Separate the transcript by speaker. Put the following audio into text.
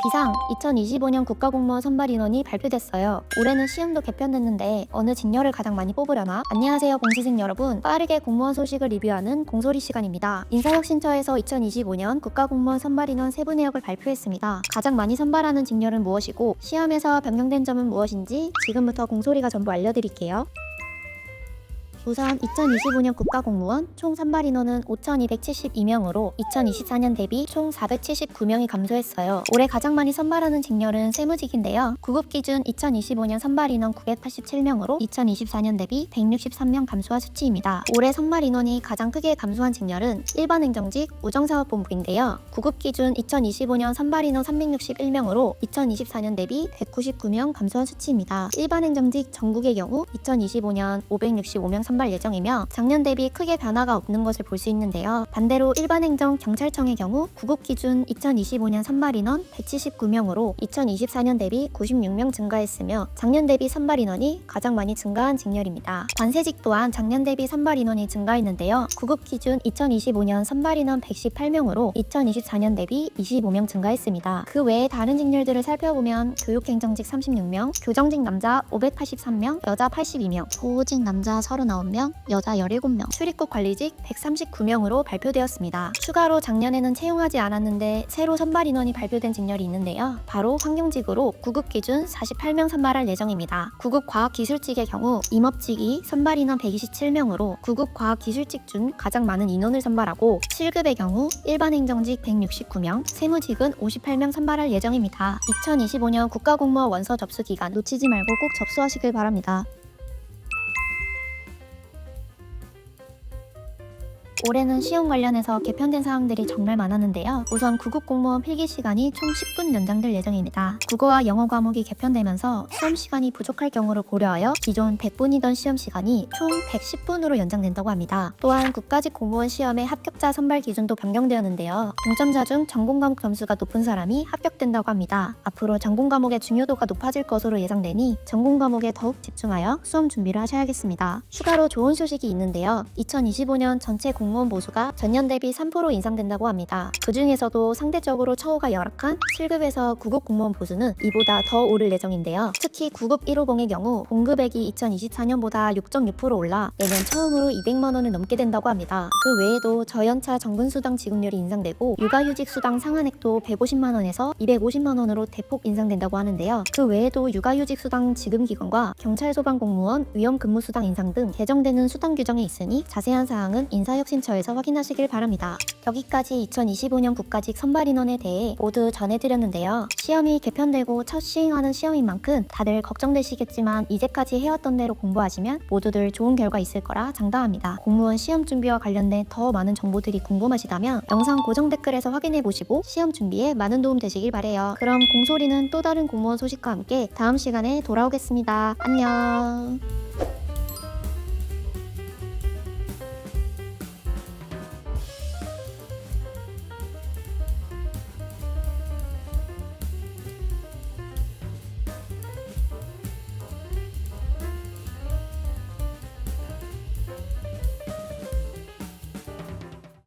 Speaker 1: 비상 2025년 국가공무원 선발 인원이 발표됐어요. 올해는 시험도 개편됐는데 어느 직렬을 가장 많이 뽑으려나? 안녕하세요 공시생 여러분. 빠르게 공무원 소식을 리뷰하는 공소리 시간입니다. 인사혁신처에서 2025년 국가공무원 선발 인원 세부 내역을 발표했습니다. 가장 많이 선발하는 직렬은 무엇이고 시험에서 변경된 점은 무엇인지 지금부터 공소리가 전부 알려드릴게요. 우선 2025년 국가공무원 총 선발 인원은 5,272명으로 2024년 대비 총 479명이 감소했어요. 올해 가장 많이 선발하는 직렬은 세무직인데요. 구급 기준 2025년 선발 인원 987명으로 2024년 대비 163명 감소한 수치입니다. 올해 선발 인원이 가장 크게 감소한 직렬은 일반 행정직 우정사업본부인데요. 구급 기준 2025년 선발 인원 361명으로 2024년 대비 199명 감소한 수치입니다. 일반 행정직 전국의 경우 2025년 565명 선발 예정이며 작년 대비 크게 변화가 없는 것을 볼 수 있는데요. 반대로 일반 행정 경찰청의 경우 구급 기준 2025년 선발 인원 179명으로 2024년 대비 96명 증가했으며 작년 대비 선발 인원이 가장 많이 증가한 직렬입니다. 관세직 또한 작년 대비 선발 인원이 증가했는데요. 구급 기준 2025년 선발 인원 118명으로 2024년 대비 25명 증가했습니다. 그 외에 다른 직렬들을 살펴보면 교육행정직 36명, 교정직 남자 583명, 여자 82명, 보호직 남자 39 명, 여자 17명, 출입국 관리직 139명으로 발표되었습니다. 추가로 작년에는 채용하지 않았는데 새로 선발 인원이 발표된 직렬이 있는데요. 바로 환경직으로 구급 기준 48명 선발할 예정입니다. 구급 과학기술직의 경우 임업직이 선발 인원 127명으로 구급 과학기술직 중 가장 많은 인원을 선발하고 7급의 경우 일반 행정직 169명, 세무직은 58명 선발할 예정입니다. 2025년 국가공무원 원서 접수 기간 놓치지 말고 꼭 접수하시길 바랍니다. 올해는 시험 관련해서 개편된 사항들이 정말 많았는데요. 우선 구급 공무원 필기 시간이 총 10분 연장될 예정입니다. 국어와 영어 과목이 개편되면서 시험 시간이 부족할 경우를 고려하여 기존 100분이던 시험 시간이 총 110분으로 연장된다고 합니다. 또한 국가직 공무원 시험의 합격자 선발 기준도 변경되었는데요. 동점자 중 전공 과목 점수가 높은 사람이 합격된다고 합니다. 앞으로 전공 과목의 중요도가 높아질 것으로 예상되니 전공 과목에 더욱 집중하여 수험 준비를 하셔야겠습니다. 추가로 좋은 소식이 있는데요. 2025년 전체 공무원 보수가 전년 대비 3% 인상된다고 합니다. 그 중에서도 상대적으로 처우가 열악한 7급에서 9급 공무원 보수는 이보다 더 오를 예정인데요. 특히 9급 1호봉의 경우 봉급액이 2024년보다 6.6% 올라 내년 처음으로 200만 원을 넘게 된다고 합니다. 그 외에도 저연차 정근수당 지급률이 인상되고 육아휴직 수당 상한액도 150만 원에서 250만 원으로 대폭 인상된다고 하는데요. 그 외에도 육아휴직 수당 지급 기간과 경찰 소방 공무원 위험 근무 수당 인상 등 개정되는 수당 규정이 있으니 자세한 사항은 인사혁신처 에서 확인하시길 바랍니다. 여기까지 2025년 국가직 선발 인원에 대해 모두 전해드렸는데요. 시험이 개편되고 첫 시행하는 시험인 만큼 다들 걱정되시겠지만 이제까지 해왔던 대로 공부하시면 모두들 좋은 결과 있을 거라 장담합니다. 공무원 시험 준비와 관련된 더 많은 정보들이 궁금하시다면 영상 고정 댓글에서 확인해 보시고 시험 준비에 많은 도움 되시길 바래요. 그럼 공소리는 또 다른 공무원 소식과 함께 다음 시간에 돌아오겠습니다. 안녕.